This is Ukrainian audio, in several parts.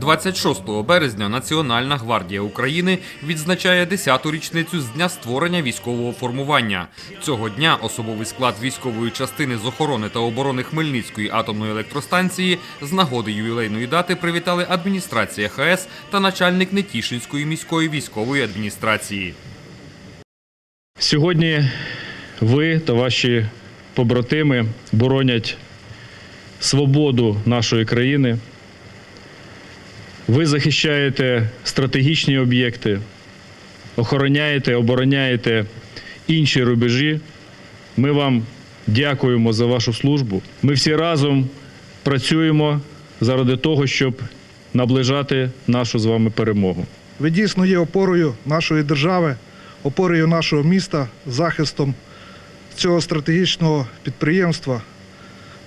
26 березня Національна гвардія України відзначає 10-ту річницю з дня створення військового формування. Цього дня особовий склад військової частини з охорони та оборони Хмельницької атомної електростанції з нагоди ювілейної дати привітали адміністрація ХС та начальник Нетішинської міської військової адміністрації. Сьогодні ви та ваші побратими боронять свободу нашої країни. Ви захищаєте стратегічні об'єкти, охороняєте, обороняєте інші рубежі. Ми вам дякуємо за вашу службу. Ми всі разом працюємо заради того, щоб наближати нашу з вами перемогу. Ви дійсно є опорою нашої держави, опорою нашого міста, захистом цього стратегічного підприємства.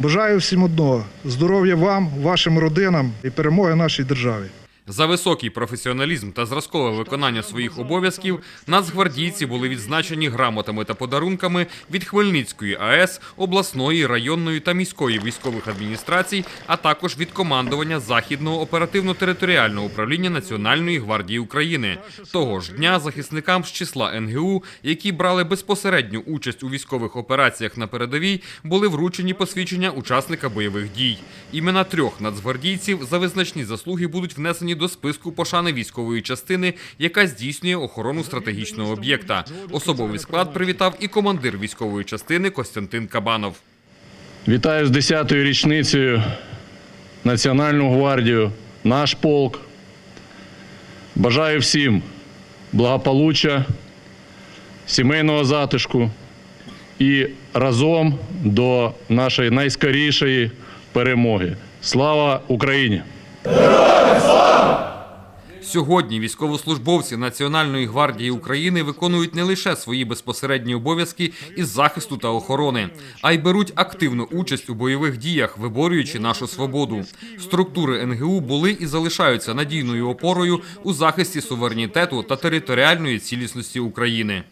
Бажаю всім одного здоров'я вам, вашим родинам і перемоги нашій державі. За високий професіоналізм та зразкове виконання своїх обов'язків нацгвардійці були відзначені грамотами та подарунками від Хмельницької АЕС, обласної, районної та міської військових адміністрацій, а також від командування Західного оперативно-територіального управління Національної гвардії України. Того ж дня захисникам з числа НГУ, які брали безпосередню участь у військових операціях на передовій, були вручені посвідчення учасника бойових дій. Імена трьох нацгвардійців за визначні заслуги будуть внесені до списку пошани військової частини, яка здійснює охорону стратегічного об'єкта. Особовий склад привітав і командир військової частини Костянтин Кабанов. Вітаю з 10-ю річницею Національну гвардію, наш полк. Бажаю всім благополуччя, сімейного затишку і разом до нашої найскорішої перемоги. Слава Україні! Сьогодні військовослужбовці Національної гвардії України виконують не лише свої безпосередні обов'язки із захисту та охорони, а й беруть активну участь у бойових діях, виборюючи нашу свободу. Структури НГУ були і залишаються надійною опорою у захисті суверенітету та територіальної цілісності України.